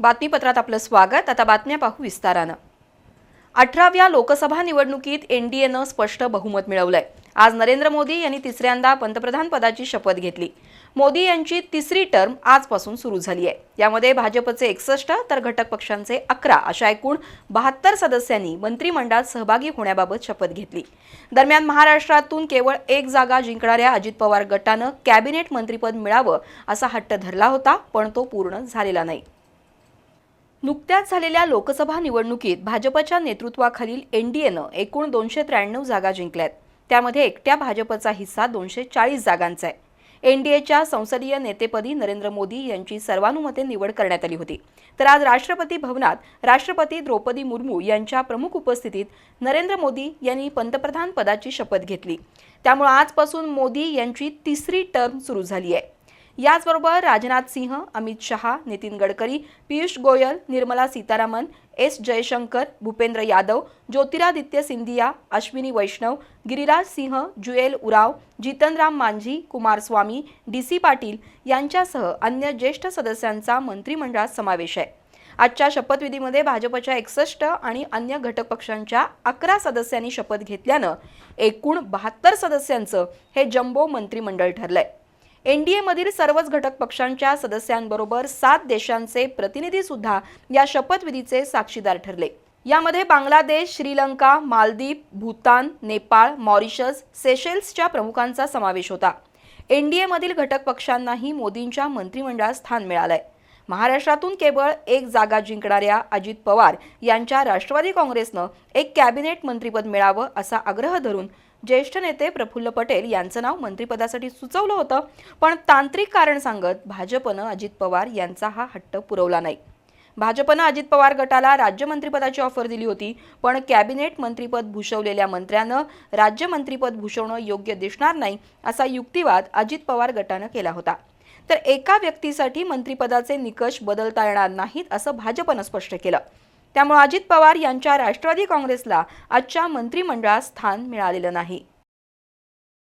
बातमीपत्रात आपलं स्वागत. आता बातम्या पाहू विस्तारानं. अठराव्या लोकसभा निवडणुकीत एनडीएनं स्पष्ट बहुमत मिळवलंय. आज नरेंद्र मोदी यांनी तिसऱ्यांदा पंतप्रधान पदाची शपथ घेतली. मोदी यांची तिसरी टर्म आजपासून सुरू झाली आहे यामध्ये भाजपचे एकसष्ट तर घटक पक्षांचे अकरा अशा एकूण बहात्तर सदस्यांनी मंत्रिमंडळात सहभागी होण्याबाबत शपथ घेतली. दरम्यान महाराष्ट्रातून केवळ एक जागा जिंकणाऱ्या अजित पवार गटानं कॅबिनेट मंत्रीपद मिळावं असा हट्ट धरला होता पण तो पूर्ण झालेला नाही. नुकत्याच झालेल्या लोकसभा निवडणुकीत भाजपच्या नेतृत्वाखालील एनडीएनं एकूण दोनशे त्र्याण्णव जागा जिंकल्यात. त्यामध्ये एकट्या भाजपचा हिस्सा दोनशे चाळीस जागांचा आहे. एनडीएच्या संसदीय नेतेपदी नरेंद्र मोदी यांची सर्वानुमते निवड करण्यात आली होती. तर आज राष्ट्रपती भवनात राष्ट्रपती द्रौपदी मुर्मू यांच्या प्रमुख उपस्थितीत नरेंद्र मोदी यांनी पंतप्रधान पदाची शपथ घेतली. त्यामुळे आजपासून मोदी यांची तिसरी टर्म सुरू झाली आहे. याचबरोबर Rajnath Singh Amit Shah Nitin Gadkari Piyush Goyal Nirmala Sitharaman S Jaishankar Bhupender Yadav Jyotiraditya Scindia Ashwini Vaishnaw Giriraj Singh Jual Oram Jitan Ram Manjhi Kumaraswamy D C Patil यांच्यासह अन्य ज्येष्ठ सदस्यांचा मंत्रिमंडळात समावेश आहे. आजच्या शपथविधीमध्ये भाजपच्या एकसष्ट आणि अन्य घटक पक्षांच्या अकरा सदस्यांनी शपथ घेतल्यानं एकूण बहात्तर सदस्यांचं हे जम्बो मंत्रिमंडळ ठरलंय. एनडीएमधील सर्वच घटक पक्षांच्या सदस्यांबरोबर सात देशांचे प्रतिनिधी सुद्धा या शपथविधीचे साक्षीदार ठरले. यामध्ये बांगलादेश श्रीलंका मालदीव भूतान नेपाळ मॉरिशस सेशेल्सच्या प्रमुखांचा समावेश होता. एनडीएमधील घटक पक्षांनाही मोदींच्या मंत्रिमंडळात स्थान मिळालंय. महाराष्ट्रातून केवळ एक जागा जिंकणाऱ्या अजित पवार यांच्या राष्ट्रवादी काँग्रेसनं एक कॅबिनेट मंत्रीपद मिळावं असा आग्रह धरून ज्येष्ठ नेते प्रफुल्ल पटेल यांचं नाव मंत्रिपदासाठी सुचवलं होतं पण तांत्रिक कारण सांगत भाजपनं अजित पवार यांचा हा हट्ट पुरवला नाही. भाजपनं अजित पवार गटाला राज्यमंत्रीपदाची ऑफर दिली होती पण कॅबिनेट मंत्रीपद भूषवलेल्या मंत्र्यानं राज्यमंत्रीपद भूषवणं योग्य दिसणार नाही असा युक्तिवाद अजित पवार गटानं केला होता. तर एका व्यक्तीसाठी मंत्रिपदाचे निकष बदलता येणार नाहीत असं भाजपनं स्पष्ट केलं. त्यामुळे अजित पवार यांच्या राष्ट्रवादी काँग्रेसला आजच्या मंत्रिमंडळात स्थान मिळालेलं नाही.